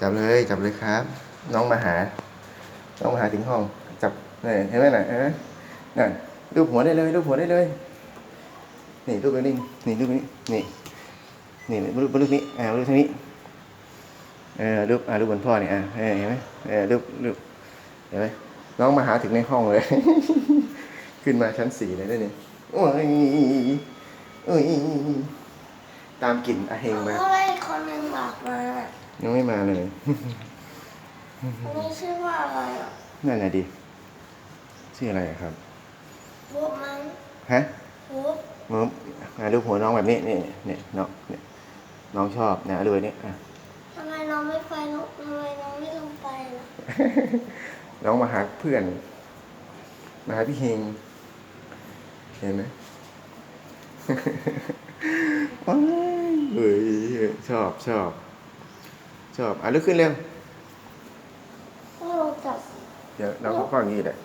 จับเลยจับเลยครับ น้องมาหา น้องมาหาถึงห้อง จับนี่เห็นไหมน่ะเห็นไหมน่ะรูปหัวได้เลยรูปหัวได้เลย นี่รูปนี้นี่รูปนี้นี่นี่รูปรูปนี้อ่ารูปนี้เออรูปอ่ารูปบนพ่อเนี่ยอ่าเห็นไหมเออรูปรูปเห็นไหมน้องมาหาถึงในห้องเลย ขึ้นมาชั้นสี่เลยได้วยนี่โอ้ยโอ้ย ตามกลิ่นอาเฮงมาเพราะว่าอีกคนหนึงบอกมายังไม่มาเลยอันนี้ชื่อว่าอะไรอะนั่นแหละดิชื่ออะไรอะครับ บุ๊บมั้งฮะบุ๊บมึงอ่ารูปหัวน้องแบบนี้นี่นี่น้องนี่น้องชอบนะดูนี่อะ ทำไมน้องไม่ไปน้องทำไมน้องไม่ลงไปล่ะน้องมาหาเพื่อน มาหาพี่เฮงเห็นไหม ว้ายเฮ้ย ชอบชอบ ชอบ อะลุกขึ้นเร็ว ก็เราจับเดี๋ยวเราก็ข้ออย่างนี้แหละ